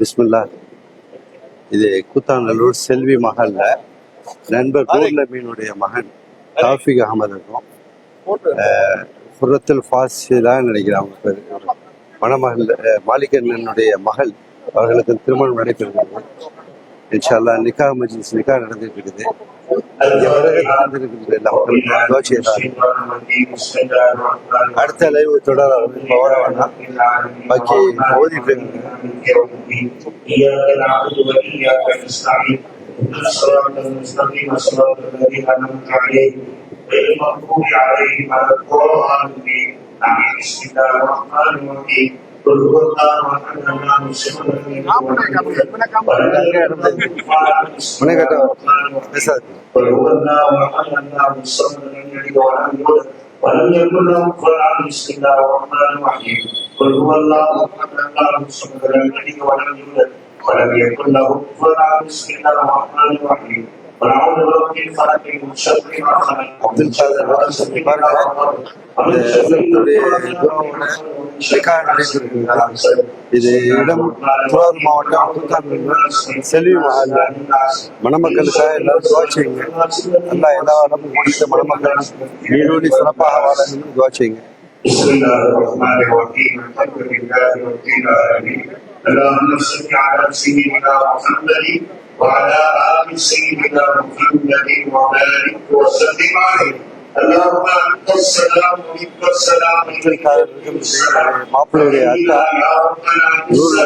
பிஸ்மில்லா. இது கூத்தாநல்லூர் செல்வி மகல்ல நண்பர் மீனுடைய மகன் தாஃபிக் அகமது இருக்கும். அஹ், ஃபுரத்துல் ஃபாசி தான் நினைக்கிறேன் அவங்க பேர். மணமகள் மாலிகண்ணனுடைய மகள். அவர்களுக்கு திருமணம் நடைபெறுகிறது. இன்ஷா அல்லாஹ் நிக்கா மஜ்லிஸ் நிக்கா நடந்துட்டு இருக்குது. இங்க பிறகு நடந்திருக்கிறது எல்லா மக்களுக்கும் துவா செய்யலாம். அடுத்த லைவ் தொடர இப்போ வர வேணாம் பாக்கி ஓதிட்டு إياك نعبد وإياك نستعين اهدنا الصراط المستقيم صراط الذين أنعمت عليهم غير المغضوب عليهم ولا الضالين آمين بسم الله الرحمن الرحيم મને કહેતા બેસાડ ولم يكن له كفوا بسم الله الرحمن الرحيم قل هو الله احد الله الصمد لم يلد ولم يولد ولم يكن له كفوا بسم الله الرحمن الرحيم قل اعوذ برب الفلق من شر ما خلق ومن شر غاسق اذا وقب ومن شر இவருடைய துவாவோட நிக்கா நடைபெறுகிறது இது இடம் திருவாரூர் மாவட்டம் கூத்தாநல்லூர் செல்வி மஹால் மணமக்களுக்காக எல்லாரும் துவா செய்யுங்க நல்லா எல்லா வளமும் கொடுத்த மணமக்கள் நீடோடி சிறப்பாக வாழணும்னு துவா செய்யுங்க بسم الله الرحمن الرحيم الحمد لله رب العالمين اللهم صل على سيدنا محمد وعلى ال سيدنا محمد وبارك وسلم عليه மாப்பிள்ளையுடைய அக்கா நூறு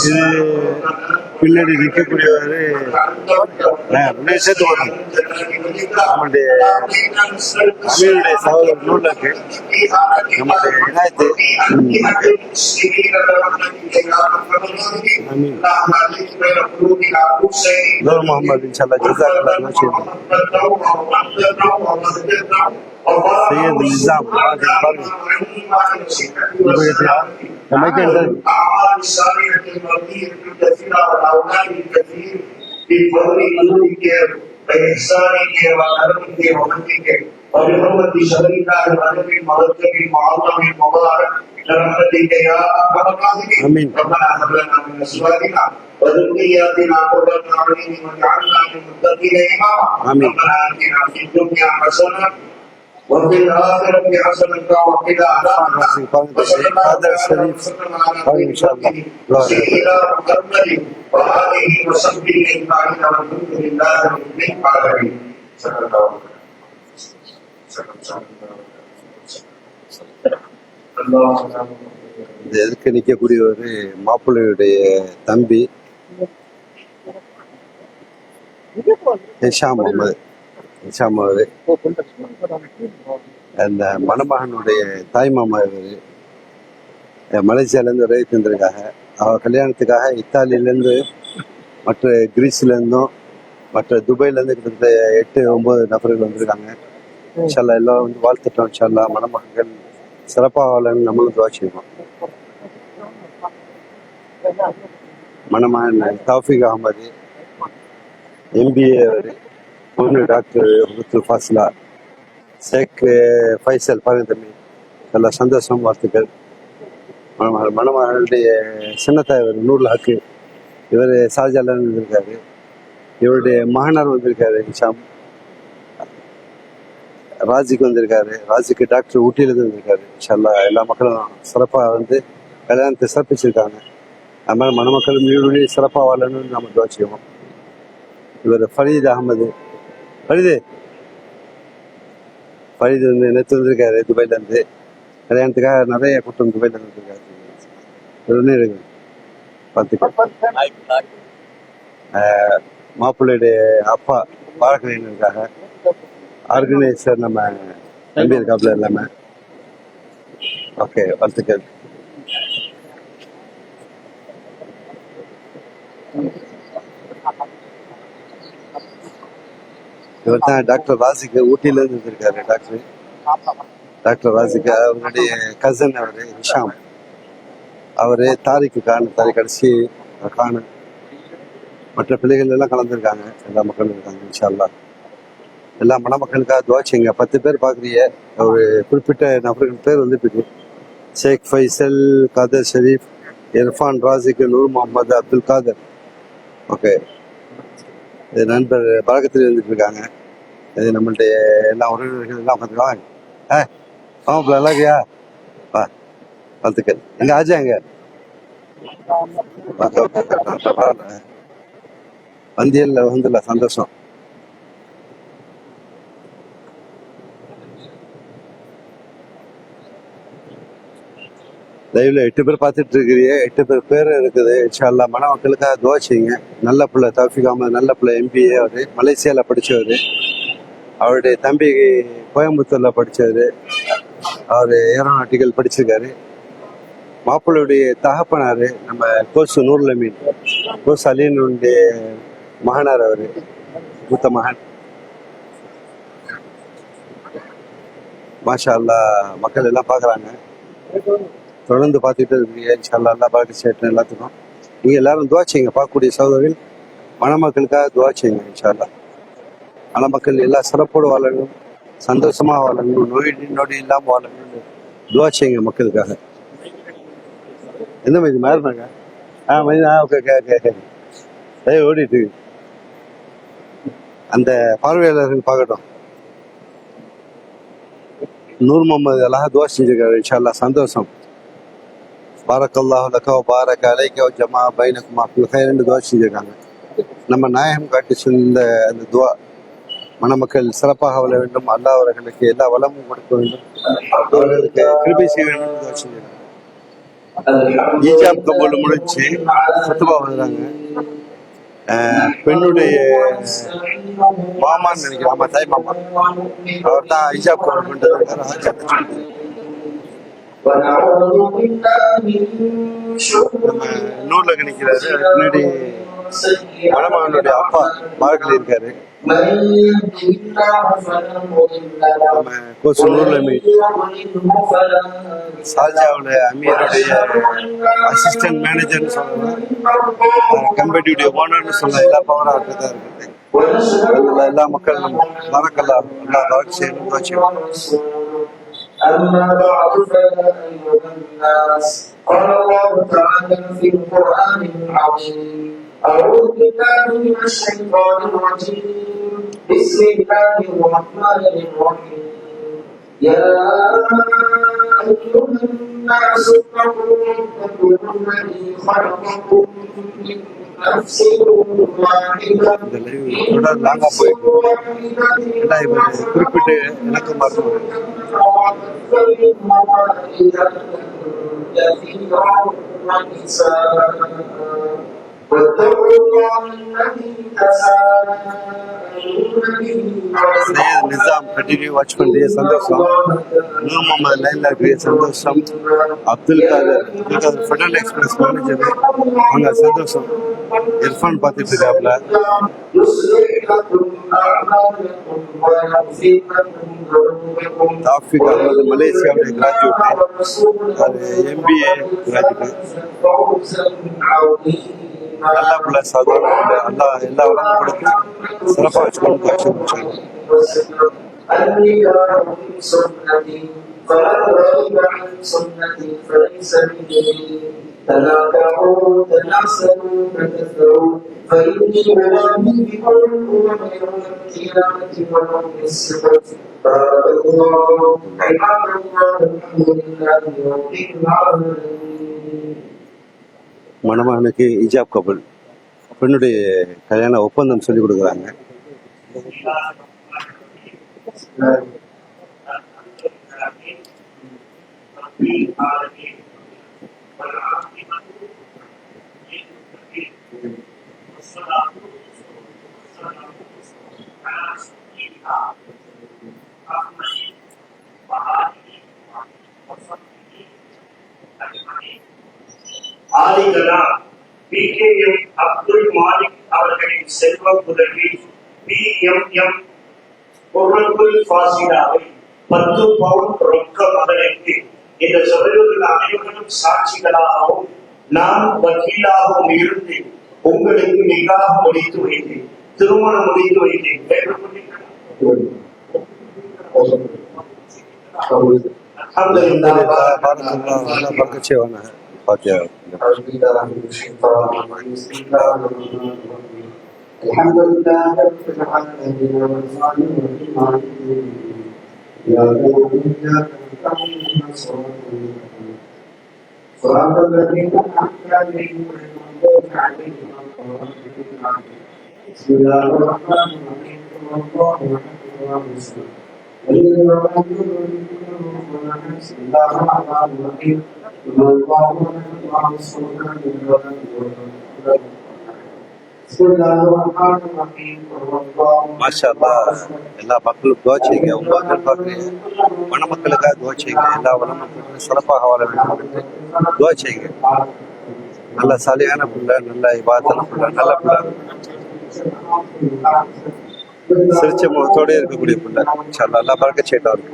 இது பின்னாடி நிற்கக்கூடியவர் சேர்த்துவாங்க நம்மளுடைய தமிழுடைய சகோதரர் நூலுக்கு நம்மளுடைய இணைத்து நூர் முகமது இன்ஷால்லா ஜிசாக்கல்லா செய்யணும் سید رضا مراد اکبر بیٹھا ہمیں کے اندر ہمیں وفي الآخرة حسنة وقنا عذاب النار وصلى الله هذا الشريف وسلم على طيب إن شاء الله. لا. سيدنا محمد وآله وصحبه أجمعين والحمد لله رب العالمين صلى الله عليه وسلم இந்த எதிர்க்க நிற்கக்கூடியவர் மாப்பிள்ளையுடைய தம்பி ஹிஷாம் முகமது ஹிஷாம் அவரு. அந்த மணமகனுடைய தாய் மாமா இவர். மலேசியாலேருந்து உதவி தந்திருக்காங்க அவர் கல்யாணத்துக்காக இத்தாலியிலேருந்து மற்ற கிரீஸ்லேருந்தும் மற்ற துபாயிலேருந்து கிட்டத்தட்ட எட்டு ஒன்பது நபர்கள் வந்திருக்காங்க. இன்ஷால்லா எல்லாம் வந்து வாழ்த்துட்டோம் இன்ஷால்லா. மணமகன்கள் சிறப்பாக வாழன்னு நம்மளும் துவா செய்வோம். மணமகன் தௌஃபிக் அகமது எம்பிஏ அவர். பொண்ணு டாக்டர் முத்து ஃபாசிலா. ஷேக் ஃபைசல் பழனிதம்பி எல்லா சந்தோஷம் வாழ்த்துக்கள். மணமகள் மணமகளுடைய சின்னத்தாய் இவர் நூறுல ஹக்கு. இவர் ஷாஜாலன் வந்திருக்காரு. இவருடைய மகனார் வந்திருக்காரு ஷாம். ராஜிக்கு வந்திருக்காரு. ராஜிக்கு டாக்டர் ஊட்டியிலேருந்து வந்திருக்காரு இன்ஷால்லா எல்லா மக்களும் சிறப்பாக வந்து கல்யாணத்தை சிறப்பிச்சிருக்காங்க. அது மாதிரி மணமக்கள் மீண்டும் சிறப்பாக வாழணும்னு நம்ம துவா இவர் ஃபரீத் அகமது ஃபரீது ஃபரீது வந்து நேற்று வந்திருக்காரு துபாயிலேருந்து கல்யாணத்துக்காக நிறைய கூட்டம் துபாயிலேருந்து வந்திருக்காரு. இவர் இருக்கு. பார்த்துக்க மாப்பிள்ளையுடைய அப்பா பாலக்கலைன்னு இருக்காங்க. ஆர்கனைசர் நம்ம தம்பி இருக்காப்புல எல்லாமே. ஓகே வாழ்த்துக்கள். இவர் தான் டாக்டர் ராசிக்கு ஊட்டியில இருந்திருக்காரு டாக்டர். டாக்டர் ராசிக்கு அவருடைய கசன் அவரு நிஷாம். அவரு தாரிக்கு காண தாரி கடைசி காண மற்ற பிள்ளைகள் எல்லாம் கலந்துருக்காங்க எல்லா மக்களும் இருக்காங்க இன்ஷா அல்லாஹ் எல்லா மணமக்களுக்காக துவா செய்யுங்க. பத்து பேர் பார்க்குறீங்க. ஒரு குறிப்பிட்ட நபர்கள் பேர் வந்துட்டு ஷேக் ஃபைசல் காதர் ஷெரீப் இர்ஃபான் ராசிக் நூர் முகமது அப்துல் காதர். ஓகே. நண்பர் பழக்கத்தில் இருந்துட்டு இருக்காங்க இது நம்மளுடைய எல்லா உறவினர்கள் எல்லாம் உட்காந்துருக்காங்க ஆ ஆமாப்பில் நல்லா இருக்கியா? வா வாழ்த்துக்கள். எங்க ஆஜா எங்க? வந்தியல்ல வந்துல சந்தோஷம். லைவ்ல எட்டு பேர் பார்த்துட்டு இருக்கிறீங்க எட்டு பேர் பேர் இருக்குது. இன்ஷால்லா மன மக்களுக்காக துவச்சிங்க நல்ல பிள்ளை தௌஃபிக் அகமது நல்ல பிள்ளை எம்பிஏ அவர் மலேசியால படிச்சவர். அவருடைய தம்பி கோயம்புத்தூர்ல படித்தவர் அவர் ஏரோநாட்டிக்கல் படிச்சிருக்காரு. மாப்பிள்ளையுடைய தகப்பனார் நம்ம கோஸ் நூர்ல மீன். கோஸ் அலீனுடைய மகனார் அவரு. மூத்த மகன். மாஷா அல்லா மக்கள் எல்லாம் பார்க்குறாங்க. தொடர்ந்து பார்த்துட்டு இருக்கீங்க. இன்ஷால்லா அல்லா பார்க்க சேட்டன் எல்லாத்துக்கும். நீங்கள் எல்லாரும் துவா செய்யுங்க. பார்க்கக்கூடிய சகோதரர்கள் மணமக்களுக்காக துவா செய்யுங்க இன்ஷால்லா மணமக்கள் எல்லா சிறப்போடு வாழணும் சந்தோஷமா வாழணும் நோய் நொடி இல்லாமல் வாழணும்னு துவா செய்யுங்க மக்களுக்காக. எந்த மாதிரி மாறினாங்க? ஆ மதி ஆ ஓகே ஓகே ஓகே ஓடிட்டு. அந்த பார்வையாளர்கள் பார்க்கட்டும். நூர் முகமது அல்லாஹ் துவா செஞ்சிருக்காரு இன்ஷால்லா சந்தோஷம். பாரக் அல்லாஹ் லக்கா பாரக் அலைக்க ஜமா பைனக்குமா ஃபில் ரெண்டு துவா செஞ்சிருக்காங்க. நம்ம நாயகம் காட்டி சொன்ன அந்த துவா மணமக்கள் சிறப்பாக வர வேண்டும். அல்லா அவர்களுக்கு எல்லா வளமும் கொடுக்க வேண்டும். அவர்களுக்கு கிருபை செய்ய வேண்டும் துவா செஞ்சிருக்காங்க. ஈஜாப் கபூல் முடிச்சு சுத்தமா வந்துறாங்க பெண்ணுடைய மாமான்னு நினைக்கிறேன். ஆமா தாய் மாமா. அவர் தான் ஈஜாப் கபூல் பண்ணிட்டு நூல்ல கணிக்கிறாரு முன்னாடி மணமானுடைய அப்பா பாரதியில் இருக்காரு ஷாஜாவுடைய அமீருடைய அசிஸ்டன்ட் மேனேஜர்னு சொல்லலாம் கம்பெனியுடைய ஓனர்னு சொல்லலாம் எல்லா பவரும் அவர்கிட்ட தான் இருக்குது எல்லா மக்களும் பறக்கலாம் எல்லா أما بعد فيا أيها الناس قال الله تعالى في القرآن العظيم أعوذ بالله من الشيطان الرجيم بسم الله الرحمن الرحيم. يا أيها الناس اتقوا ربكم الذي خلقكم من نفس واحدة இந்த லைவ் தொடர் லாங்கா போயிட்டு எல்லாம் இவர் குறிப்பிட்டு எனக்கு மறந்து واتقوا الله الذي تساءلون به சையத் நிசாம் கண்டினியூ வாட்ச் பண்றிய சந்தோஷம் நூர் முகமது லைன்ல இருக்கிற சந்தோஷம் Abdul Khader Abdul Khader federal express manager அங்க சந்தோஷம் இர்ஃபான் பார்த்துட்டு இருக்காப்ல يصلح لكم أعمالكم ويغفر لكم ذنوبكم தாஃபிக் அகமது மலேசியாவுடைய கிராஜுவேட் அது எம்பிஏ கிராஜுவேட் فوزا عظيما நல்லா பிள்ளை சாதாரண பிள்ளை அல்லா எல்லா வளமும் கொடுத்து சிறப்பாக வச்சுக்கணும் காட்சி وسلم النكاح من سنتي فمن رغب عن سنتي فليس مني تناكحوا تناسلوا تكثروا فإني أرامي بكم الأمم يوم القيامة ويوم السبت بارك الله عباد الله الحمد لله رب العالمين மணமகனுக்கு இஜாப் கபுல். பெண்ணுடைய கல்யாண ஒப்பந்தம் சொல்லி கொடுக்குறாங்க. ஆதிகனா P K M Abdul Malik அவர்களின் செல்வ புதல்வி பி எம் எம் பொருளுக்குள் ஃபாசிலாவை பத்து பவுன் ரொக்க மகனுக்கு இந்த சபையில் அனைவரும் சாட்சிகளாகவும் நான் வக்கீலாகவும் இருந்து உங்களுக்கு நிகாக முடித்து வைத்தேன் திருமணம் முடித்து வைத்தேன் கேட்டுக்கொண்டீர்களா? Fatiha. Bismillahirrahmanirrahim. எல்லா மக்களும் துவா செய்யுங்க உங்க மக்களுக்கு மணமக்களுக்காக துவா செய்யுங்க எல்லா வளமக்களுக்கும் சிறப்பாக வாழ வேண்டும் துவா செய்யுங்க. நல்ல சலியான பிள்ளை நல்ல வாதன பிள்ளை நல்ல பிள்ளை. சிரிச்ச முகத்தோட இருக்கக்கூடிய பிள்ளை இன்ஷா அல்லாஹ் நல்லா பறக்க செய்யட்டா இருக்கு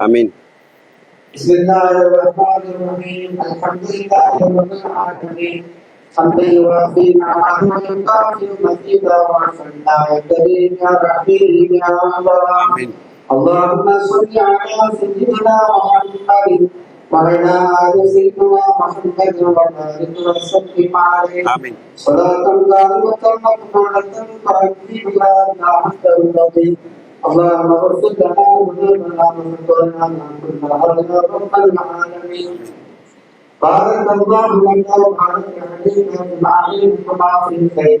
அமீன் بسم الله الرحمن الرحيم الحمد لله رب العالمين حمدا يوافي نعمه ويكافئ مزيدا وعفنا يا كريم يا رحيم يا الله آمين. اللهم صل على سيدنا محمد وعلى ال سيدنا محمد وبارك وسلم عليه آمين. صلاة الله وتمت تعدي بها نعمة الذي اللهم اغفر لنا ذنوبنا وذكرنا من كل هذا رب العالمين بارك الله لك وبارك علينا بالعلم وما في الخير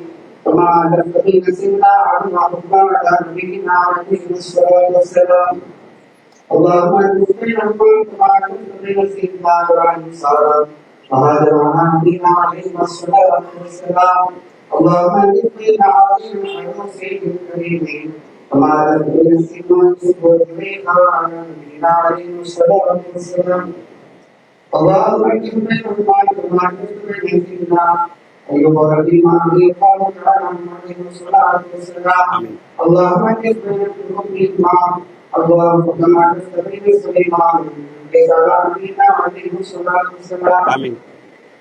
وما تنبغي نسينا عن عرفنا على نبينا عليه الصلاة والسلام اللهم اجعل بينهم كما كنت بين سيدنا ابراهيم صلى وهذا وعن نبينا عليه الصلاة والسلام اللهم اجعل بيننا عظيم حيوم سيد الكريم وما تنبغي نسينا عن نبينا عليه الصلاة والسلام اللهم اجعل بينهم كما كنت بين سيدنا أيها الذين آمنوا قالوا تعالى عليه الصلاة والسلام آمين. اللهم اجعلنا من الإمام اللهم كما تستقيم سليمان على نبينا عليه الصلاة والسلام آمين.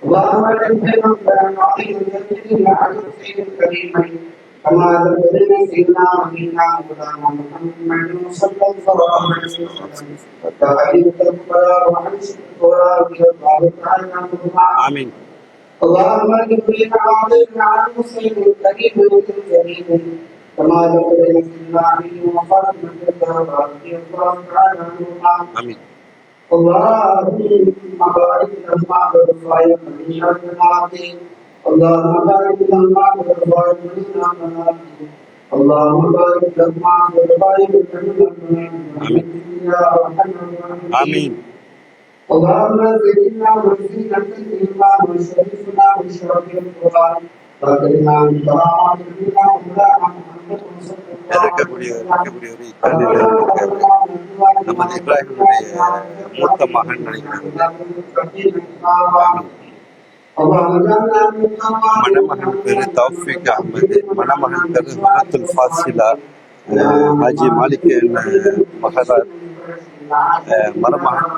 اللهم اجعلنا من عظيم الجنة على الخير الكريمين كما تبين سيدنا ونبينا مولانا محمد صلى الله عليه وسلم وتعالى الفقراء وعيش الفقراء الله تعالى عنهما آمين. اللهم اجعلنا علينا على المسلم الكريم الكريم كما ذكر سيدنا علي وفاطمة الزهراء رضي الله تعالى عنهما آمين. اللهم بارك لهما بالرفاية من شر العاقين اللهم بارك لهما بالرفاية من شر العاقين اللهم بارك لهما بالرفاية من شر العاقين يا ارحم الراحمين آمين. اللهم زدنا وزينة الإيمان وشرفنا بشرف القرآن وكلنا من كرامات نبينا مولانا محمد صلى الله இருக்கக்கூடிய இருக்கக்கூடிய ஒரு இக்கண்ணில் இருக்கக்கூடிய நமது இப்ராஹிமுடைய மூத்த மகன் நினைக்கிறேன் மணமகன் பேரு தௌஃபிக் அஹமது மணமகன் பேரு ஹரத்துல் ஃபாசிலா அஹ் ஹாஜி மாலிக் மகரார் அஹ் மருமகன்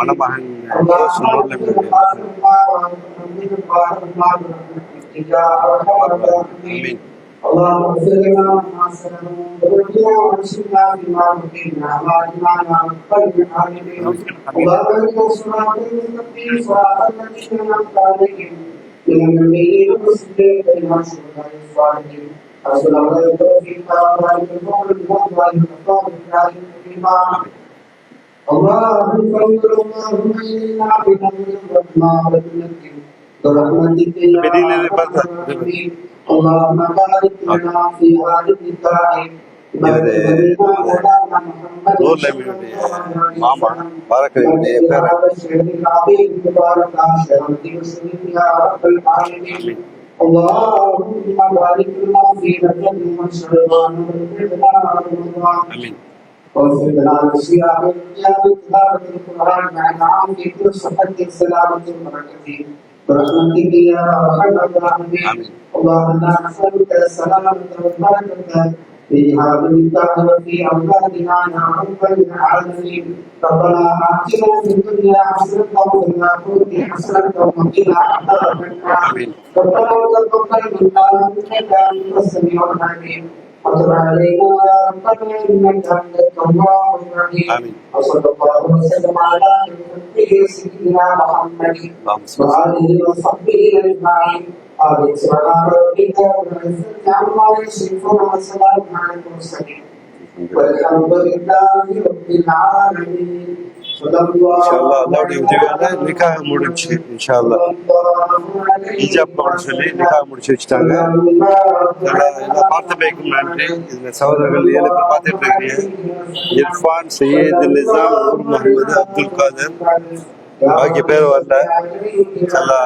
மணமகன் சுனூர்ல آمين اللهم اغفر لنا ما سلمنا وارجعنا وانصرنا بما بقينا واجعلنا من خير العالمين اللهم اهدنا الصراط المستقيم صراط الذين انعمت عليهم من النبيين والصديقين والشهداء والصالحين حسن الله التوفيق وعلى القول اللهم بارك لنا في نجد من سليمان ومن فتنة رسول الله آمين واغفر لنا بصيام القيام تلاوة القرآن مع نعم في كل صحة سلامة وبركة برحمتك يا أرحم الراحمين آمين. اللهم إنا نسألك السلامة والبركة في حاضرك وفي أولادنا يا رب العالمين ربنا آتنا في الدنيا حسنة وفي الآخرة حسنة وقنا عذاب النار آمين. ربنا تقبل منا إنك أنت السميع العليم وتب علينا يا ربنا إنك أنت التواب الرحيم آمين. وصلى الله وسلم على نبيه سيدنا محمد اللهم صل وآله وصحبه أجمعين آمين سبحان ربك رب العزة عما يصفون وسلام على المرسلين والحمد لله رب العالمين صلى الله இன்ஷால்லா அல்லாவுடைய உதவியால நிக்காக முடிச்சு இன்ஷால்லா ஹிஜாப் போட சொல்லி நிக்காக முடிச்சு வச்சுட்டாங்க. நல்லா எல்லா பார்த்துமைக்கும் நன்றி. இதுல சகோதரர்கள் ஏழு பேர் பார்த்துட்டு இருக்கிறீங்க இர்ஃபான் சையத் நிசாம் முகமது அப்துல் காதர். பாக்கி பேர் வரல. நல்லா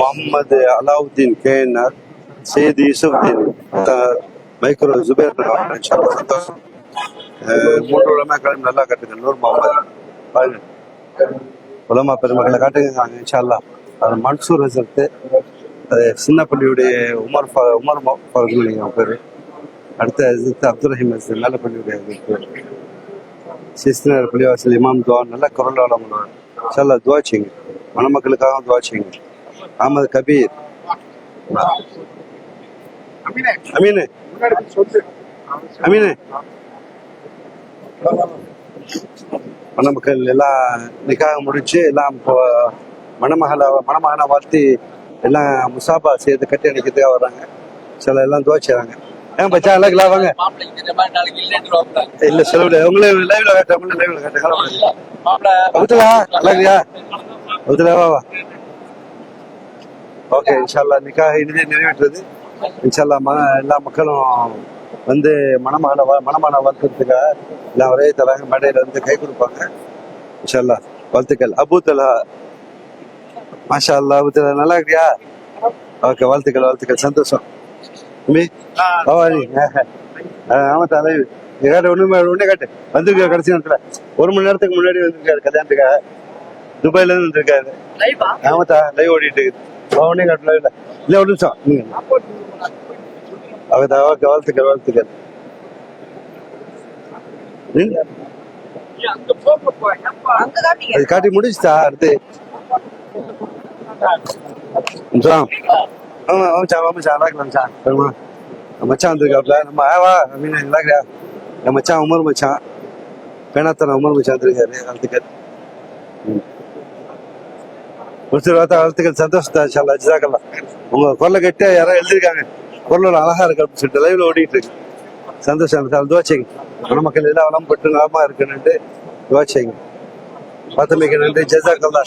முகமது அலாவுதீன் கேஎன்ஆர் சையத் யூசுப்தீன் மைக்ரோ ஜுபேர் சந்தோஷம். மூன்று மூன்று கிளம்பி நல்லா கட்டுங்க நூர் முகமது உலமா பெருமக்களை காட்டுங்க இன்ஷால்லா அது மன்சூர் ரிசல்ட்டு அது சின்ன பள்ளியுடைய உமர் உமர் ஃபரது நினைக்கிறேன் பேர். அடுத்த ஹசரத் அப்துல் ரஹீம் ஹசரத் நல்ல பள்ளியுடைய ஹசரத் சிஸ்னர் பள்ளிவாசல் இமாம் துவா நல்ல குரல் வளமுடன் இன்ஷால்லா துவா செய்யுங்க. மணமக்களுக்காக துவா செய்யுங்க. அகமது கபீர். அமீனு. அமீனு. மணமக்கள் எல்லாம் நிக்காக முடிச்சு எல்லாம் இப்போ மணமகளை மணமகனை வாழ்த்தி எல்லாம் முசாபா சேர்த்து கட்டி அணைக்கிறதுக்காக வர்றாங்க. சில எல்லாம் துவைச்சாங்க ஏன் பச்சா எல்லாம் கிலா வாங்க. மாப்பிள்ளைக்கு இந்த இல்ல. உங்களே லைவ்ல காட்ட லைவ்ல கேட்டேன் கலப்படாது அவுத்துலா அவுத்துலா வா. ஓகே ஓகே இன்ஷால்லா நிக்காக இனிதே நிறைவேற்றுறது. இன்ஷால்லா ம எல்லா மக்களும் வந்து மணமகனை வ- மணமகனை வளர்க்கறதுக்காக எல்லாம் ஒரே தராங்க மேடையில வந்து கை கொடுப்பாங்க. இன்ஷால்லா வாழ்த்துக்கள். அபு தலா மாஷா அல்லா அபு தலா நல்லா இருக்கியா? ஓகே வாழ்த்துக்கள் வாழ்த்துக்கள். சந்தோஷம். ஆமா தலைவி காட்டு ஒண்ணுமே ஒண்ணே காட்டு. வந்திருக்க கடைசி நேரத்துல? ஒரு மணி நேரத்துக்கு முன்னாடி வந்திருக்காரு கல்யாணத்துக்காக. துபாயில இருந்து வந்திருக்காரு. லைவா ஆமாத்தா லைவ் ஓடிட்டு இருக்குது. வா, ஒண்ணே காட்டு லைவ்ல இல்ல ஒரு நிமிஷம். ஓகே வாழ்த்துக்கள் வாழ்த்துக்கள் அது காட்டி முடிச்சுட்டா அடுத்து. ஆமா ஆமாச்சா ஆமாச்சா மச்சான் சரிம்மா நம்ம மச்சான் வந்திருக்காப்ல. நம்ம ஆ, வா மீன் நல்லா இருக்கியா என் மச்சான் உமர் மச்சான். பேனாத்தன உமர் மச்சான் வந்திருக்காரு வாழ்த்துக்கள். ம். ஒருத்தர் பார்த்தா வாழ்த்துக்கள் சந்தோஷத்தா இன்ஷால்லா ஜிதாக்கல்லாம் உங்க குரலை கட்டி யாரோ எழுதிருக்காங்க குரலோட அழகா இருக்கு அப்படின்னு சொல்லிட்டு லைவ்ல ஓடிட்டு இருக்கு. சந்தோஷம் துவாச்சிங்க மணமக்கள் எல்லாம் வளம் பெற்று நலமா இருக்குன்னு துவாச்சிங்க பார்த்தமைக்கு நன்றி ஜெசாக்கல்லா